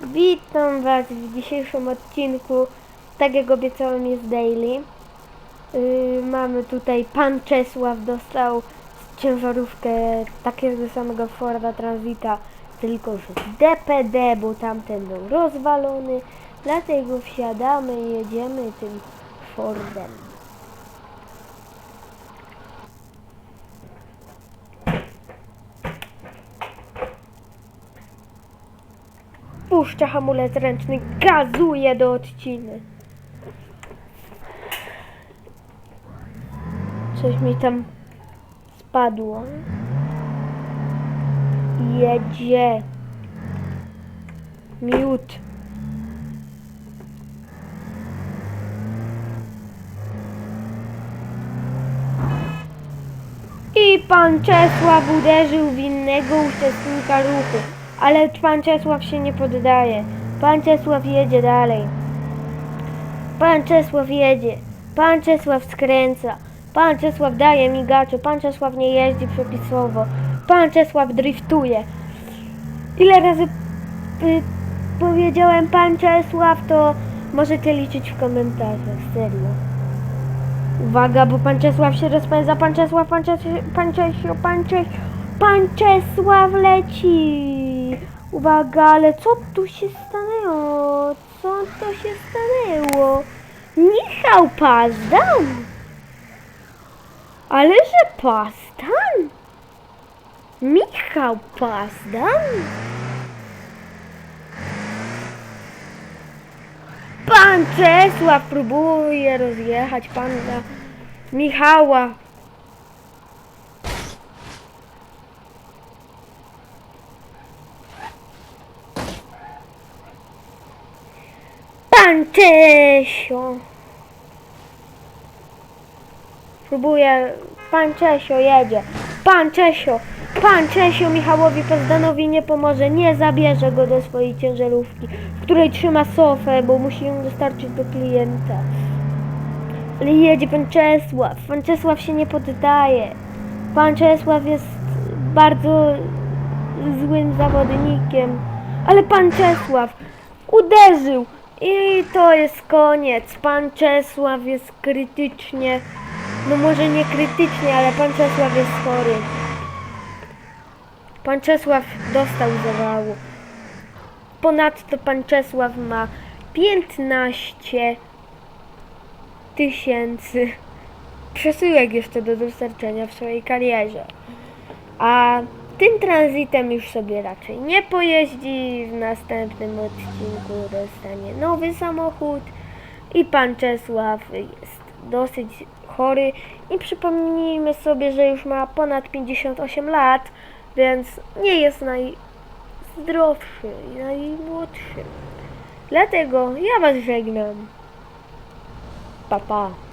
Witam Was w dzisiejszym odcinku. Tak jak obiecałem jest daily. Yy, mamy tutaj pan Czesław dostał ciężarówkę takiego samego Forda Transita, tylko że z DPD, bo tamten był rozwalony. Dlatego wsiadamy i jedziemy tym Fordem. Puszcza hamulec ręczny, gazuje do odciny. Coś mi tam spadło. Jedzie. Miód. I pan Czesław uderzył w innego uczestnika ruchu. Ale pan Czesław się nie poddaje. Pan Czesław jedzie dalej. Pan Czesław jedzie. Pan Czesław skręca. Pan Czesław daje migacze. Pan Czesław nie jeździ przepisowo. Pan Czesław driftuje. Ile razy y, powiedziałem pan Czesław, to możecie liczyć w komentarzach. Serio. Uwaga, bo pan Czesław się rozpędza. Pan Czesław, pan Czesław, pan Czesio, pan Czesio. Pan Czesław leci. Uwaga, ale co tu się stanęło? Co to się stanęło? Michał Pazdan? Ale że Pazdan? Michał Pazdan? Pan Czesław próbuje rozjechać pana Michała. Pan Czesio. Próbuje. Pan Czesio jedzie. Pan Czesio. Pan Czesio Michałowi Pazdanowi nie pomoże. Nie zabierze go do swojej ciężarówki, w której trzyma sofę, bo musi ją dostarczyć do klienta. Ale jedzie pan Czesław. Pan Czesław się nie poddaje. Pan Czesław jest bardzo złym zawodnikiem. Ale pan Czesław uderzył. I to jest koniec. Pan Czesław jest krytycznie. No może nie krytycznie, ale pan Czesław jest chory. Pan Czesław dostał zawału. Ponadto pan Czesław ma 15 tysięcy przesyłek jeszcze do dostarczenia w swojej karierze. A tym tranzytem już sobie raczej nie pojeździ. W następnym odcinku dostanie nowy samochód. I pan Czesław jest dosyć chory. I przypomnijmy sobie, że już ma ponad 58 lat, więc nie jest najzdrowszy i najmłodszy. Dlatego ja was żegnam. Pa, pa.